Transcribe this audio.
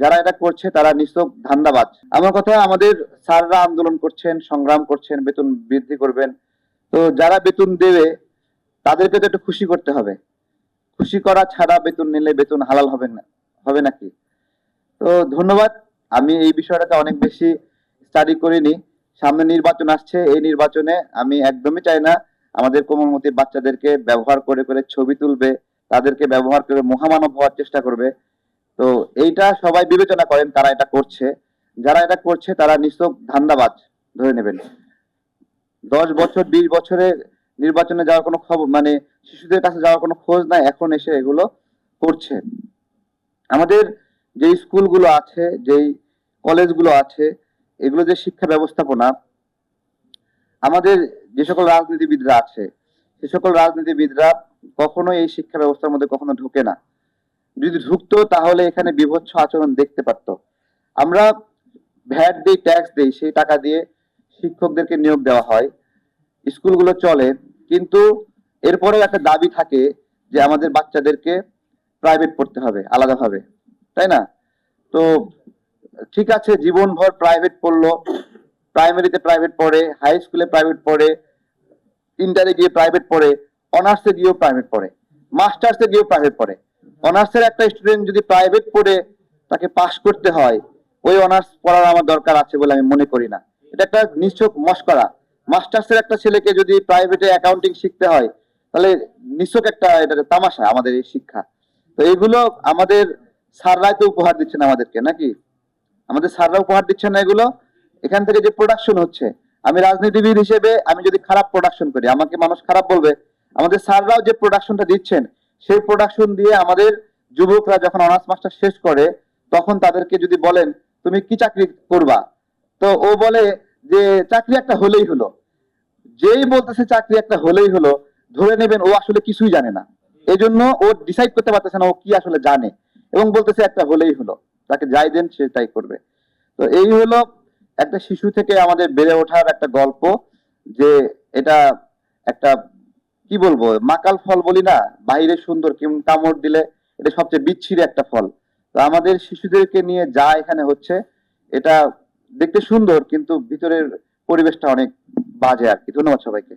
যারা এটা করছে, তারা নিছক ধান্দাবাজ। আমার কথা, আমাদের স্যাররা আন্দোলন করছেন, সংগ্রাম করছেন, বেতন বৃদ্ধি করবেন। তো যারা বেতন দেবে, তাদেরকে তো একটু খুশি করতে হবে। খুশি করা ছাড়া বেতন নিলে বেতন হালাল হবে না, হবে নাকি? তো ধন্যবাদ। আমি এই বিষয়টাতে অনেক বেশি স্টাডি করিনি। সামনে নির্বাচন আসছে, এই নির্বাচনে আমি একদমই চাই না আমাদের কোমলমতি বাচ্চাদেরকে ব্যবহার করে করে ছবি তুলবে, তাদেরকে ব্যবহার করে মহামানব হওয়ার চেষ্টা করবে। তো এইটা সবাই বিবেচনা করেন তারা এটা করছে। যারা এটা করছে, তারা নিছক ধান্দাবাজ ধরে নেবেন। দশ বছর, বিশ বছরে নির্বাচনে যাওয়ার কোনো খবর মানে শিশুদের কাছে যাওয়ার কোনো খোঁজ নাই, এখন এসে এগুলো করছে। আমাদের যে স্কুলগুলো আছে, যেই কলেজগুলো আছে, এগুলো যে শিক্ষা ব্যবস্থাপনা, আমাদের যে সকল রাজনীতিবিদরা আছে, সে সকল রাজনীতিবিদরা কখনো এই শিক্ষা ব্যবস্থার মধ্যে কখনো ঢোকে না। যদি ঢুকতো, তাহলে এখানে বিভৎস আচরণ দেখতে পারতো। আমরা ভ্যাট দিই, ট্যাক্স দিই, সেই টাকা দিয়ে শিক্ষকদেরকে নিয়োগ দেওয়া হয়। স্কুলগুলো চলে, কিন্তু এরপরেও একটা দাবি থাকে যে আমাদের বাচ্চাদেরকে প্রাইভেট পড়তে হবে আলাদাভাবে তাই না? তো ঠিক আছে, জীবনভর প্রাইভেট পড়ল প্রাইমারিতে প্রাইভেট পড়ে হাই স্কুলে প্রাইভেট পড়ে ইন্টারে গিয়ে প্রাইভেট পড়ে অনার্সে গিয়েও প্রাইভেট পড়ে মাস্টার্সে গিয়েও প্রাইভেট পড়ে। অনার্সের একটা স্টুডেন্ট যদি প্রাইভেট পড়ে, তাকে পাশ করতে হয়, ওই অনার্স পড়ার আমার দরকার আছে বলে আমি মনে করি না। এটা একটা নিশ্চক মস্করা। মাস্টার্সের একটা ছেলেকে যদি প্রাইভেটে অ্যাকাউন্টিং শিখতে হয়, তাহলে নিশ্চক একটা এটা তামাশা আমাদের এই শিক্ষা। তো এগুলো আমাদের স্যাররাই তো উপহার দিচ্ছেন আমাদেরকে, নাকি? আমাদের স্যাররা উপহার দিচ্ছেন না এগুলো? এখান থেকে যে প্রোডাকশন হচ্ছে, আমি রাজনীতিবিদ হিসেবে আমি যদি খারাপ প্রোডাকশন করি, আমাকে মানুষ খারাপ বলবে? আমাদের স্যাররাও যে প্রোডাকশনটা দিচ্ছেন সেই প্রোডাকশন দিয়ে আমাদের যুবকরা যখন অনার্স মাস্টার শেষ করে, তখন তাদেরকে যদি বলেন, তুমি কি চাকরি করবা? তো ও বলে যে, চাকরি একটা হলেই হলো। যেই বলতেছে চাকরি একটা হলেই হলো, ধরে নেবেন ও আসলে কিছুই জানে না। এই জন্য ও ডিসাইড করতে পারতেছে না ও কি আসলে জানে এবং বলতেছে একটা হলেই হলো। তাকে যাই দেন, সে তাই করবে। তো এই হলো একটা শিশু থেকে আমাদের বেড়ে ওঠার একটা গল্প যে, এটা একটা কি বলব, মাকাল ফল বলি না, বাইরে সুন্দর কামড় দিলে এটা সবচেয়ে বিচ্ছিরি একটা ফল। তো আমাদের শিশুদেরকে নিয়ে যা এখানে হচ্ছে, এটা দেখতে সুন্দর, কিন্তু ভিতরের পরিবেশটা অনেক বাজে আর কি। ধন্যবাদ সবাইকে।